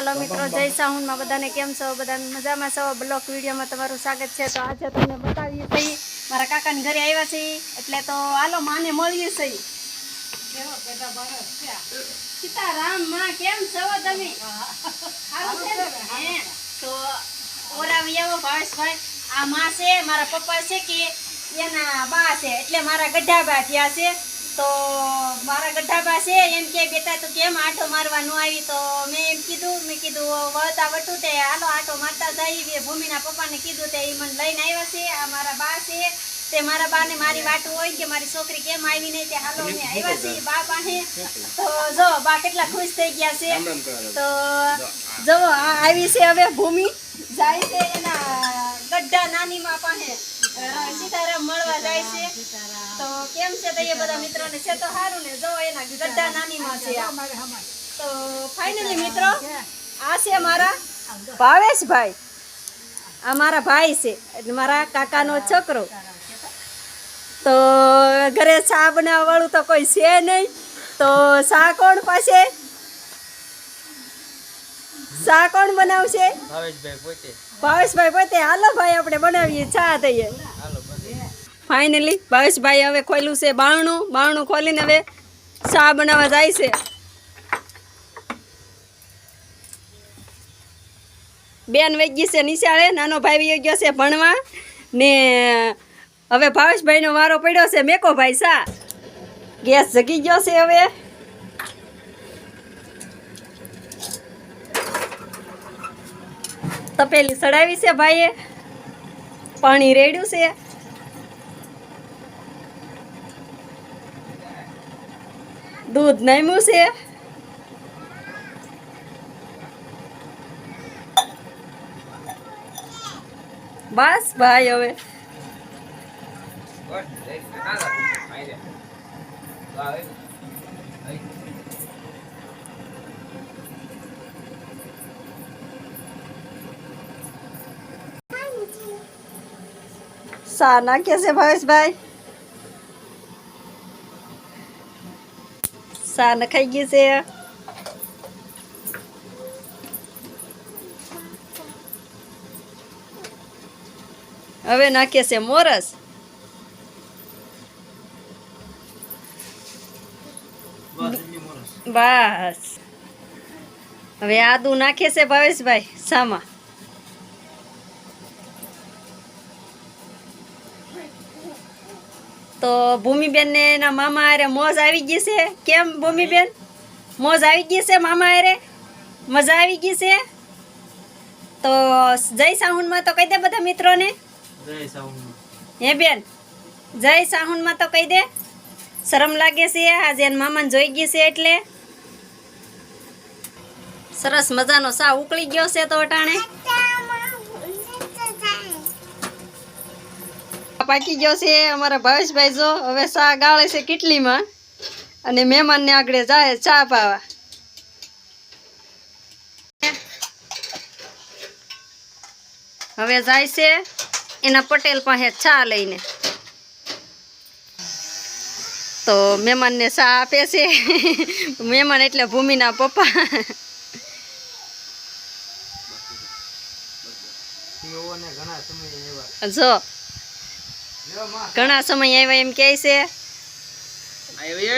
હાલો મિત્રો જય સાહુનમાં બધાને કેમ છો? બધાને મજામાં છો? બ્લોક વિડીયોમાં તમારું સ્વાગત છે. તો આજે તમને બતાવીએ છીએ મારા કાકાની ઘરે આવ્યા છીએ એટલે તો હાલો માને મળીએ છીએ. સીતારામમાં કેમ છો તમે? તો ઓરાવી આવો ભાવેશભાઈ આ માં છે મારા પપ્પા છે કે એના બા છે એટલે મારા ગઢાબા થયા છે. તો મારા ગઢાબા છે એમ કે બેટા તું કેમ આટો મારવા ન આવી? તો મેં એમ કીધું મેં કીધું વળતા વટું તે હાલો આટો મારતા જઈએ ભૂમિના પપ્પાને કીધું તે એ મને લઈને આવ્યા છે આ મારા બા છે. તે મારા બાને મારી વાટું હોય કે મારી છોકરી કેમ આવી નહીં તે હાલો અમે આવ્યા છીએ બા પાસે. તો જો બા કેટલા ખુશ થઈ ગયા છે. તો જો આવી છે હવે ભૂમિ. જાય છે એના ગઢા નાની માં પાસે. સીતારામ મળવા જાય છે. તો કેમ છે તો એ બધા મિત્રોને છે તો સારું ને જો એના ગઢા નાની માં છે તો ફાઇનલી મિત્રો, આ છે મારા ભાવેશભાઈ. આ મારા ભાઈ છે, એટલે મારા કાકાનો છોકરો. તો ઘરે ચા બનાવવાળું તો કોઈ છે નહીં. તો ચા કોણ પાસે? ચા કોણ બનાવશે? ભાવેશભાઈ પોતે. ભાવેશભાઈ પોતે? હાલો ભાઈ આપણે બનાવીએ ચા થઈએ. ફાઇનલી ભાવેશભાઈ હવે ખોલ્યું છે બારણું. બારણું ખોલીને હવે ચા બનાવવા જાય છે. બેન વહી ગઈ છે નિશાળે. નાનો ભાઈ વહી ગયો છે ભણવા. ને હવે ભાવેશભાઈનો વારો પડ્યો છે. મેકો ભાઈ સા. ગેસ જગી ગયો છે હવે. તપેલી સડાવી છે ભાઈએ. પાણી રેડ્યું છે. દૂધ નામ્યું છે. બસ ભાઈ હવે. બસ સા નાખીએ છે ભાવેશભાઈ સા નખાઈ ગઈ છે હવે નાખે છે મોરસ બસ એટલી મોરસ. બસ હવે આદુ નાખે છે ભાવેશભાઈ સામાં તો ભૂમિબેન ને એના મામા અરે મોજ આવી ગઈ છે. કેમ ભૂમિબેન? મોજ આવી ગઈ છે મામા અરે મજા આવી ગઈ છે? તો જય સાહુનમાં તો કહી દે બધા મિત્રોને. જય. હે બેન? જય સાહુનમાં તો કહી દે. શરમ લાગે છે. આજે એના મામાને જોઈ ગઈ છે એટલે. સરસ મજાનો સા ઉકળી ગયો છે તો અટાણે. પાકી ગયો છે અમારા ભાવેશભાઈ જો. હવે સા ગાળે છે કેટલીમાં. અને મહેમાનને આગળ જાય ચા પાવા. હવે જાય છે એના પટેલ પાસે ચા લઈને. તો મહેમાનને ચા આપે છે. મહેમાન એટલે ભૂમિના પપ્પા. જો. ઘણા સમય આવ્યા એમ કહે છે.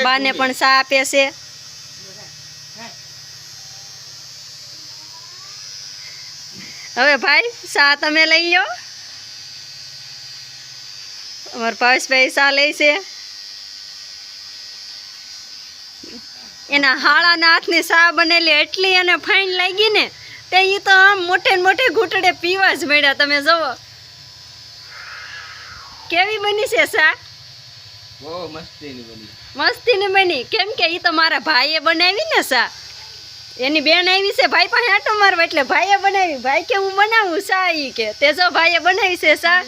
બાને પણ સા આપે છે. હવે ભાઈ, સા તમે લઈ લો અમારા ભાવેશભાઈ સા લે છે. એના હાળાના હાથની સા બનેલી એટલી અને ફાઇન લાગી ને, તે ઈ તો આમ મોટે મોટે ઘૂંટડે પીવા જ મળ્યા, તમે જુઓ. કેવી બની છે શા બહુ મસ્તીની બની મસ્તીની બની. કેમ કે ઈ તો મારા ભાઈએ બનાવી ને શા એની બેન આવી છે ભાઈ પાસે આટો મારવા એટલે ભાઈએ બનાવી. ભાઈ કે હું બનાવું શા ઈ કે તે જો ભાઈએ બનાવી છે શા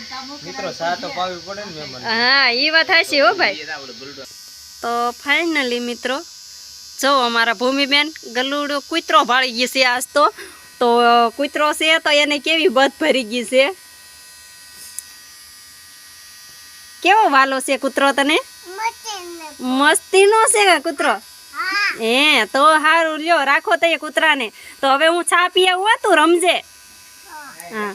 મિત્રો શા તો પાવી પડે ને મહેમાન. હા ઈ વાત હાસી હો ભાઈ. એ તો ફાઇનલી મિત્રો જો અમારા ભૂમિબેન ગલુડો કૂતરો ભાળી ગઈ છે આજ તો. તો કૂતરો છે તો એને કેવી બધ ભરી ગઈ છે? કેવો વાલો છે કૂતરો તને? મસ્તીનો છે. કે કૂતરો? હે. તો હારું લ્યો રાખો તો એ કૂતરાને. તો હવે હું છા પી આવું હો, તું રમજે. હા.